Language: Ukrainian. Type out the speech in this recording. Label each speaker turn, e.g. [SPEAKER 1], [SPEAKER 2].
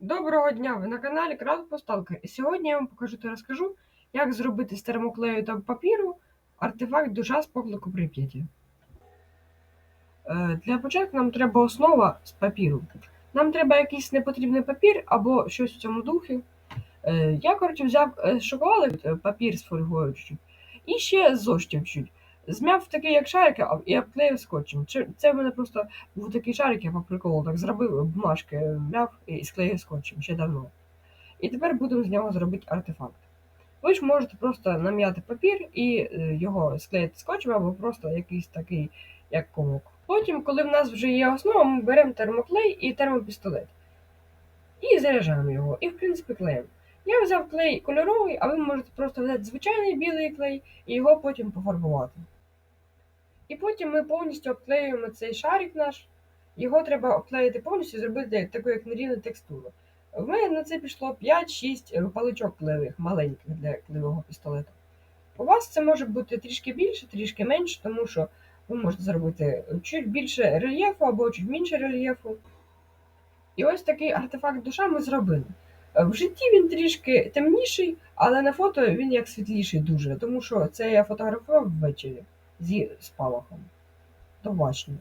[SPEAKER 1] Доброго дня! Ви на каналі Крафт І сьогодні я вам покажу та розкажу, як зробити з термоклею та папіру артефакт душа з поклику Прип'яті. Е, Для початку нам треба основа з папіру. Нам треба якийсь непотрібний папір або щось в цьому духі. Е, Я, коротше, взяв е, шоколад, е, папір з фольгою чуть-чуть, і ще зоштів чуть. Змяв такий, як шарик, а- і обклеїв скотчем. Це в мене просто був такий шарик, я по приколу так зробив, бумажки м'яв і склеїв скотчем ще давно. І тепер будемо з нього зробити артефакт. Ви ж можете просто нам'яти папір і е, його склеїти скотчем або просто якийсь такий, як комок. Потім, коли в нас вже є основа, ми беремо термоклей і термопістолет. І заряджаємо його. І, в принципі, клеїмо. Я взяв клей кольоровий, а ви можете просто взяти звичайний білий клей і його потім пофарбувати. І потім ми повністю обклеюємо цей шарик наш. Його треба обклеїти повністю, зробити таку як нерівну текстуру. В мене на це пішло 5-6 паличок клеєвих, маленьких для клеєвого пістолета. У вас це може бути трішки більше, трішки менше, тому що ви можете зробити чуть більше рельєфу або чуть менше рельєфу. І ось такий артефакт душа ми зробили. Е, В житті він трішки темніший, але на фото він як світліший дуже, тому що це я фотографував ввечері зі спалахом. Домашній.